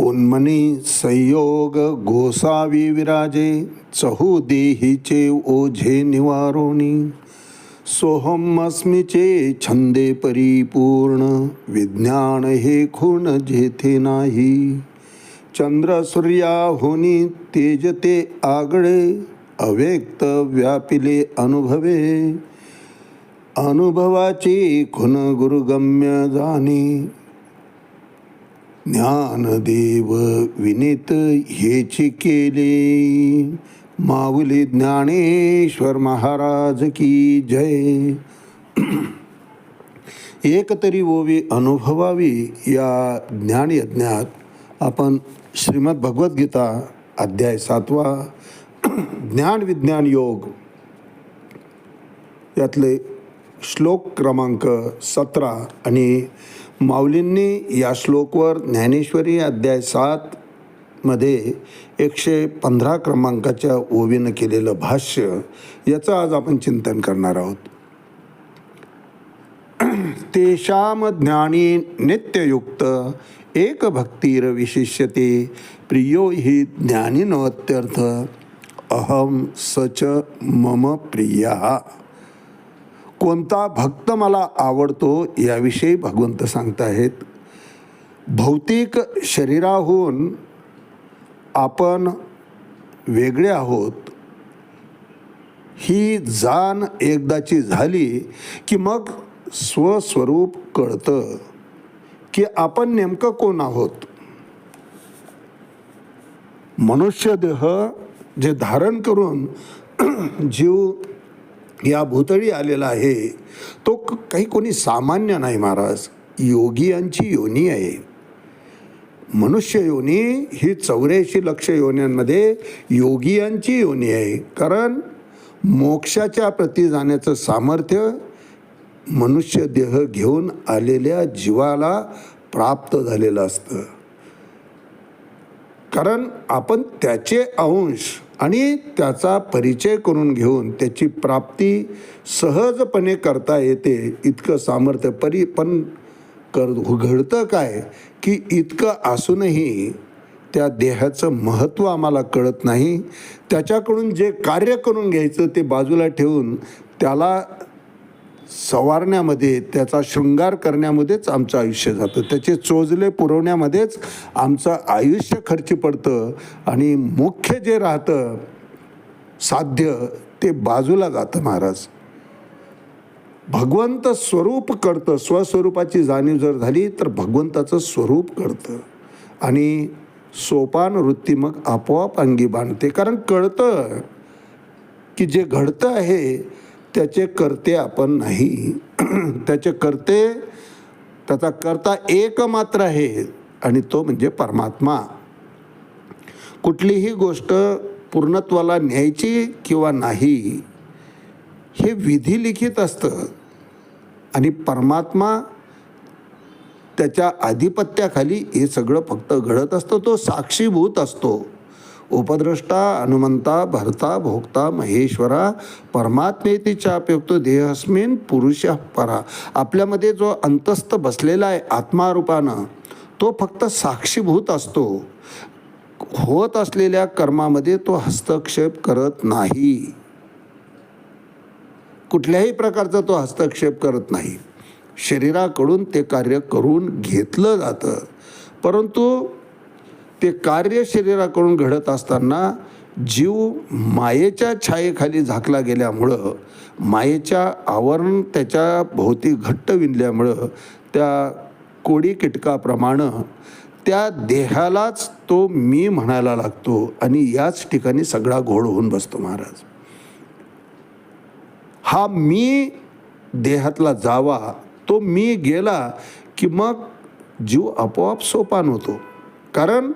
उन्मनी संयोग गोसावी विराजे चहू देहीचे ओझे निवारोणी सोहमस्मीचे छंदे परिपूर्ण विज्ञान हे खूण जेथे नाही. चंद्र सूर्याहुनी तेज ते आगळे अव्यक्त व्यापिले अनुभवे. अनुभवाची खुन गुरुगम्य जाणे ज्ञानदेव विनीत हेची केले. माऊली ज्ञानेश्वर महाराज की जय. एक तरी ओवी अनुभवावी या ज्ञानयज्ञात आपण श्रीमद भगवद्गीता अध्याय सातवा ज्ञान विज्ञान योग यातले श्लोक क्रमांक सतरा आणि माऊलींनी या श्लोकवर ज्ञानेश्वरी अध्याय सात मध्ये एकशे पंधरा क्रमांकाच्या ओवीनं केलेलं भाष्य याचं आज आपण चिंतन करणार आहोत. तेषाम ज्ञानी नित्ययुक्त एक भक्तीर विशिष्यते प्रियो हि ज्ञानिनोत्यर्थ अहम सच मम प्रिया। कोणता भक्त मला आवडतो याविषयी भगवंत सांगताहेत. भौतिक शरीराहून आपण वेगळे आहोत. ही जाण एकदाची झाली की मग स्वस्वरूप कळतं की आपण नेमकं कोण आहोत. मनुष्य देह जे धारण करून जीव या भूतळी आलेला आहे. तो क- काही कोणी सामान्य नाही महाराज. योगियांची योनी आहे. मनुष्य योनी ही चौऱ्याऐंशी लक्ष योन्यांमध्ये योगियांची योनी आहे. कारण मोक्षाच्या प्रती जाण्याचं सामर्थ्य मनुष्य देह घेऊन आलेल्या जीवाला प्राप्त झालेलं असतं. कारण आपण त्याचे अंश आणि त्याचा परिचय करून घेऊन त्याची प्राप्ती सहजपणे करता येते इतकं सामर्थ्य. परी पण कर घडतं काय की इतकं असूनही त्या देहाचं महत्त्व आम्हाला कळत नाही. त्याच्याकडून जे कार्य करून घ्यायचं ते बाजूला ठेवून त्याला सवारण्यामध्ये त्याचा शृंगार करण्यामध्येच आमचं आयुष्य जातं. त्याचे चोजले पुरवण्यामध्येच आमचं आयुष्य खर्ची पडतं आणि मुख्य जे राहतं साध्य ते बाजूला जातं महाराज. भगवंत स्वरूप कळतं. स्वस्वरूपाची जाणीव जर झाली तर भगवंताचं स्वरूप कळतं. आणि सोपान वृत्ती मग आपोआप अंगी बांधते. कारण कळतं की जे घडतं आहे त्याचे करते आपण नाही. त्याचे करते त्याचा करता एक मात्र आहे आणि तो म्हणजे परमात्मा. कुठलीही गोष्ट पूर्णत्वाला न्यायची किंवा नाही हे विधी लिखित असतं. आणि परमात्मा त्याच्या आधिपत्याखाली हे सगळं फक्त घडत असतं तो साक्षीभूत असतो. उपद्रष्टा हनुमंता भरता भोगता महेश्वरा परमात्मेती चाप्युक्त देहस्मिन पुरुष परा. आपल्यामध्ये जो अंतस्थ बसलेला आहे आत्मारूपानं तो फक्त साक्षीभूत असतो. होत असलेल्या कर्मामध्ये तो हस्तक्षेप करत नाही. कुठल्याही प्रकारचा तो हस्तक्षेप करत नाही. शरीराकडून ते कार्य करून घेतलं जातं. परंतु ते कार्य शरीराकडून घडत असताना जीव मायेच्या छायेखाली झाकला गेल्यामुळं मायेच्या आवरण त्याच्या भोवती घट्ट विणल्यामुळं त्या कोडी किटकाप्रमाणं त्या देहालाच तो मी म्हणायला लागतो आणि याच ठिकाणी सगळा घोळ होऊन बसतो महाराज. हा मी देहातला जावा तो मी गेला की मग जीव आपोआप सोपान होतो. कारण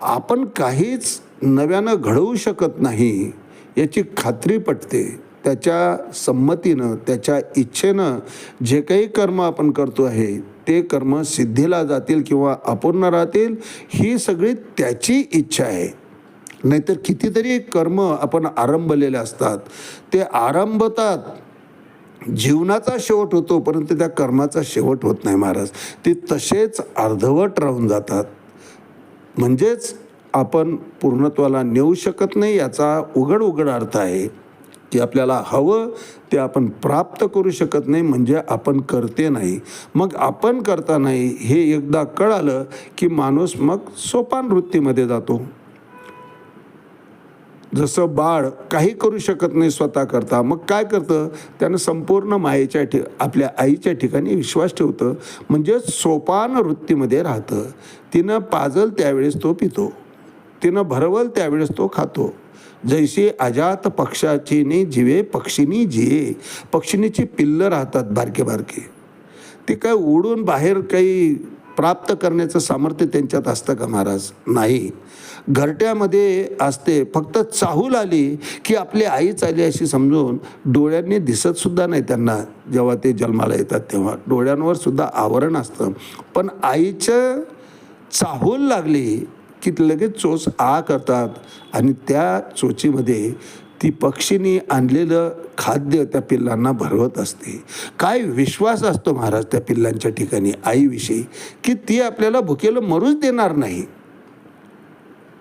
आपण काहीच नव्यानं घडवू शकत नाही याची खात्री पटते. त्याच्या संमतीनं त्याच्या इच्छेनं जे काही कर्म आपण करतो आहे ते कर्म सिद्धीला जातील किंवा अपूर्ण राहतील ही सगळी त्याची इच्छा आहे. नाहीतर कितीतरी कर्म आपण आरंभलेले असतात. ते आरंभतात. जीवनाचा शेवट होतो परंतु त्या कर्माचा शेवट होत नाही महाराज. ते तसेच अर्धवट राहून जातात. म्हणजेच आपण पूर्णत्वाला नेऊ शकत नाही याचा उघड उघड अर्थ आहे की आपल्याला हवं ते आपण प्राप्त करू शकत नाही म्हणजे आपण करते नाही. मग आपण करता नाही हे एकदा कळालं की माणूस मग सोपान वृत्तीमध्ये जातो. जसं बाळ काही करू शकत नाही स्वतः करता मग काय करतं? त्यानं संपूर्ण मायेच्या ठि आपल्या आईच्या ठिकाणी विश्वास ठेवतं. म्हणजे सोपान वृत्तीमध्ये राहतं. तिनं पाजल त्यावेळेस तो पितो. तिनं भरवल त्यावेळेस तो खातो. जैसे अजात पक्षाची नी जिवे पक्षिनी जिये. पक्षिणीची पिल्लं राहतात बारके बारके. ते काय उडून बाहेर काही प्राप्त करण्याचं सामर्थ्य त्यांच्यात असतं का महाराज? नाही. घरट्यामध्ये असते. फक्त चाहूल आली की आपली आईच आली अशी समजून डोळ्यांनी दिसतसुद्धा नाही त्यांना. जेव्हा ते जन्माला येतात तेव्हा डोळ्यांवर सुद्धा आवरण असतं. पण आईचं चाहूल लागली की लगेच चोच आ करतात आणि त्या चोचीमध्ये ती पक्षीने आणलेलं खाद्य त्या पिल्लांना भरवत असते. काय विश्वास असतो महाराज त्या पिल्लांच्या ठिकाणी आईविषयी? की ती आपल्याला भुकेलं मरूच देणार नाही.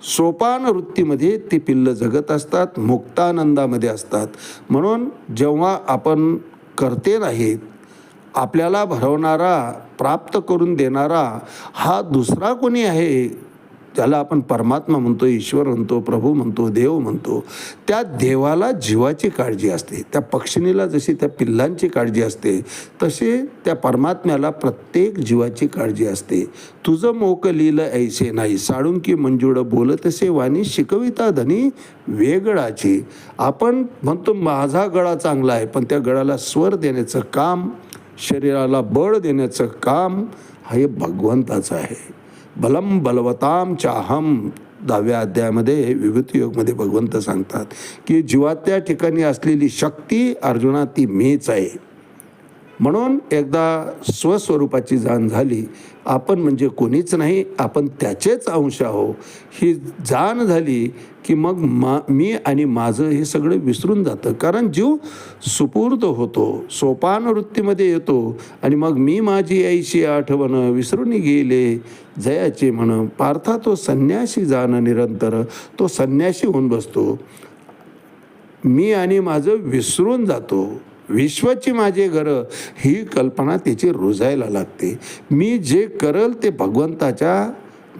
सोपान वृत्तीमध्ये ती पिल्लं जगत असतात मुक्तानंदामध्ये असतात. म्हणून जेव्हा आपण करते नाहीत आपल्याला भरवणारा प्राप्त करून देणारा हा दुसरा कोणी आहे? त्याला आपण परमात्मा म्हणतो ईश्वर म्हणतो प्रभू म्हणतो देव म्हणतो. त्या देवाला जीवाची काळजी असते. त्या पक्षिणीला जशी त्या पिल्लांची काळजी असते तसे त्या परमात्म्याला प्रत्येक जीवाची काळजी असते. तुझं मोक लिहिलं ऐसे नाही. साळुंकी मंजुळ बोलतसे वाणी शिकविता धनी वेगळाची. आपण म्हणतो माझा गळा चांगला आहे पण त्या गळाला स्वर देण्याचं काम शरीराला बळ देण्याचं काम हे भगवंताचं आहे. बलम बलवताम चाहम. दहाव्या अध्यायामध्ये विभूती योगमध्ये भगवंत सांगतात की जीवात्या ठिकाणी असलेली शक्ती अर्जुना ती मीच आहे. म्हणून एकदा स्वस्वरूपाची जाण झाली आपण म्हणजे कोणीच नाही आपण त्याचेच अंश आहो ही जाण झाली की मग मा मी आणि माझं हे सगळं विसरून जातं. कारण जीव सुपूर्द होतो सोपान वृत्तीमध्ये येतो आणि मग मी माझी आईशी आठवण विसरून गेले. जयाचे म्हण पार्था तो संन्यासी जाणं निरंतर तो संन्यासी होऊन बसतो. मी आणि माझं विसरून जातो. विश्वाची माझे घरं ही कल्पना त्याची रुजायला लागते. मी जे करल ते भगवंताच्या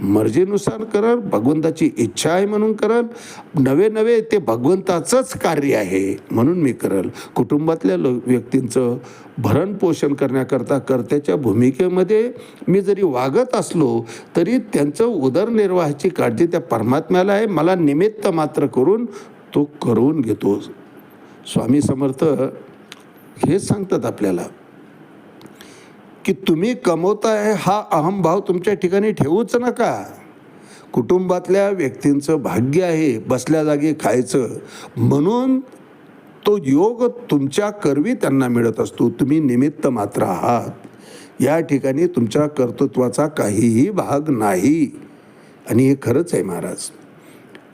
मर्जीनुसार करल भगवंताची इच्छा आहे म्हणून करल. नवे नवे ते भगवंताचंच कार्य आहे म्हणून मी करल. कुटुंबातल्या लो व्यक्तींचं भरणपोषण करण्याकरता कर्त्याच्या भूमिकेमध्ये मी जरी वागत असलो तरी त्यांचं उदरनिर्वाहाची काळजी त्या परमात्म्याला आहे. मला निमित्त मात्र करून तो करून घेतो. स्वामी समर्थ हेच सांगतात आपल्याला की तुम्ही कमवताय हा अहमभाव तुमच्या ठिकाणी ठेवूच नका. कुटुंबातल्या व्यक्तींचं भाग्य आहे बसल्या जागी खायचं. म्हणून तो योग तुमच्या करवी त्यांना मिळत असतो. तुम्ही निमित्त मात्र आहात. या ठिकाणी तुमच्या कर्तृत्वाचा काहीही भाग नाही. आणि हे खरंच आहे महाराज.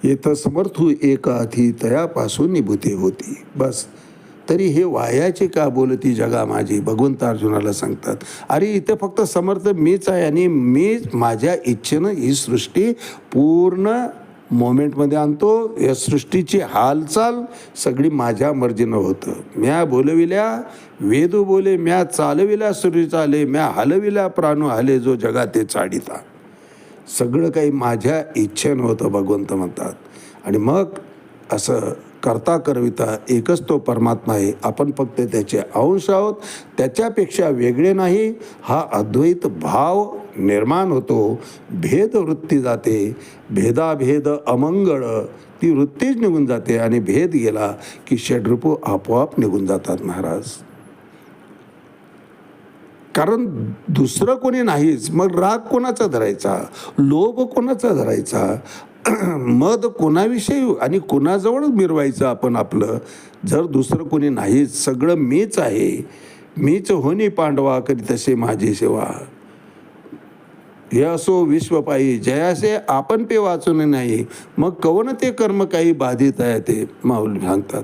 येथं समर्थू एकाथी तयापासून निभूती होती. बस. तरी हे वायाचे का बोलती जगा माझी? भगवंत अर्जुनाला सांगतात अरे इथे फक्त समर्थ मीच आहे आणि मीच माझ्या इच्छेनं ही सृष्टी पूर्ण मोमेंटमध्ये आणतो. या सृष्टीची हालचाल सगळी माझ्या मर्जीनं होतं. म्या बोलविल्या वेदू बोले म्या चालविल्या सूर्य चाले म्या हलविल्या प्राणू हले जो जगाते चाडिता सगळं काही माझ्या इच्छेनं होतं भगवंत म्हणतात. आणि मग असं करता करविता एकच तो परमात्मा आहे. आपण फक्त त्याचे अंश आहोत. त्याच्यापेक्षा वेगळे नाही. हा अद्वैत भाव निर्माण होतो. भेदवृत्ती जाते. भेदाभेद अमंगळ. ती वृत्तीच निघून जाते आणि भेद गेला की षड्रूप आपोआप निघून जातात महाराज. कारण दुसरं कोणी नाहीच. मग राग कोणाचा धरायचा? लोभ कोणाचा धरायचा? मध कोणाविषयी आणि कोणाजवळ मिरवायचं आपण आपलं? जर दुसरं कोणी नाही सगळं मीच आहे. मीच होनी पांडवा करी तसे माझी सेवा. हे असो विश्वपायी जयासे आपण पे वाचून नाही. मग कवन ते कर्म काही बाधित आहे ते? माऊल सांगतात.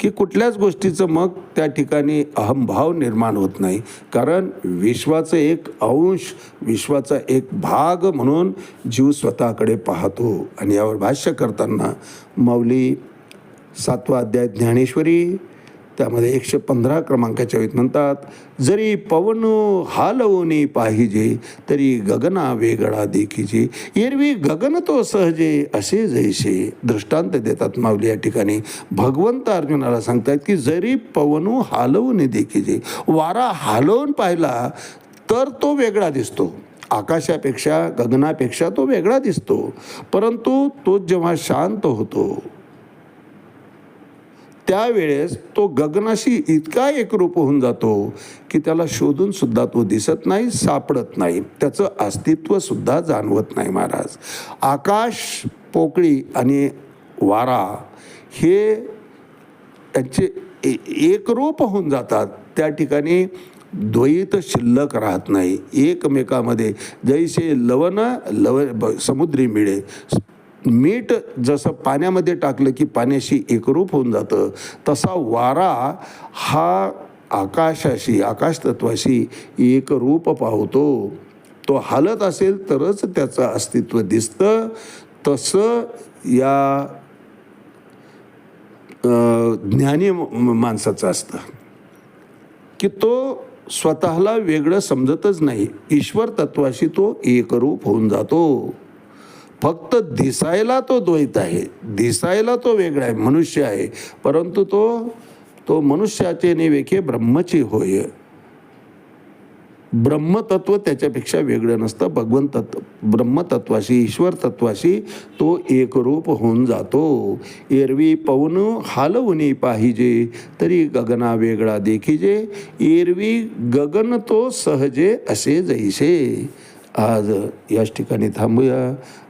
की कुठल्याच गोष्टीचं मग त्या ठिकाणी अहमभाव निर्माण होत नाही. कारण विश्वाचं एक अंश विश्वाचा एक भाग म्हणून जीव स्वतःकडे पाहतो. आणि यावर भाष्य करताना माऊली सातवा अध्याय ज्ञानेश्वरी त्यामध्ये एकशे पंधरा क्रमांकाच्या वेळेत म्हणतात जरी पवन हालवणे पाहिजे तरी गगना वेगळा देखीजे. एरवी गगन तो सहजे असे जैसे. दृष्टांत देतात माऊली या ठिकाणी. भगवंत अर्जुनाला सांगतात की जरी पवनू हालवणे देखीजे वारा हालवून पाहिला तर तो वेगळा दिसतो. आकाशापेक्षा गगनापेक्षा तो वेगळा दिसतो. परंतु तो जेव्हा शांत होतो त्यावेळेस तो गगनाशी इतका एकरूप होऊन जातो की त्याला शोधून सुद्धा तो दिसत नाही सापडत नाही. त्याचं अस्तित्व सुद्धा जाणवत नाही महाराज. आकाश पोकळी आणि वारा हे त्यांचे ए- एकरूप होऊन जातात. त्या ठिकाणी द्वैत शिल्लक राहत नाही. एकमेकामध्ये जैसे लवण लव ब- समुद्री मिळे. मीठ जसं पाण्यामध्ये टाकलं की पाण्याशी एकरूप होऊन जातं तसा वारा हा आकाशाशी आकाशतत्वाशी एकरूप पावतो. तो हालत असेल तरच त्याचं अस्तित्व दिसतं. तसं या ज्ञानी म- माणसाचं असतं. की तो स्वतःला वेगळं समजतच नाही. ईश्वर तत्वाशी तो एकरूप होऊन जातो. फक्त दिसायला तो द्वैत आहे दिसायला तो वेगळा आहे मनुष्य आहे परंतु तो तो मनुष्याचे निवेखे ब्रह्मची होय. ब्रह्मतत्व त्याच्यापेक्षा वेगळं नसतं भगवंत तत्व ब्रह्मतत्वाशी ईश्वर तत्वाशी तो एकरूप होऊन जातो. एरवी पवन हालवणी पाहिजे तरी गगना वेगळा देखीजे. एरवी गगन तो सहजे असे जैसे. आज याच ठिकाणी थांबूया.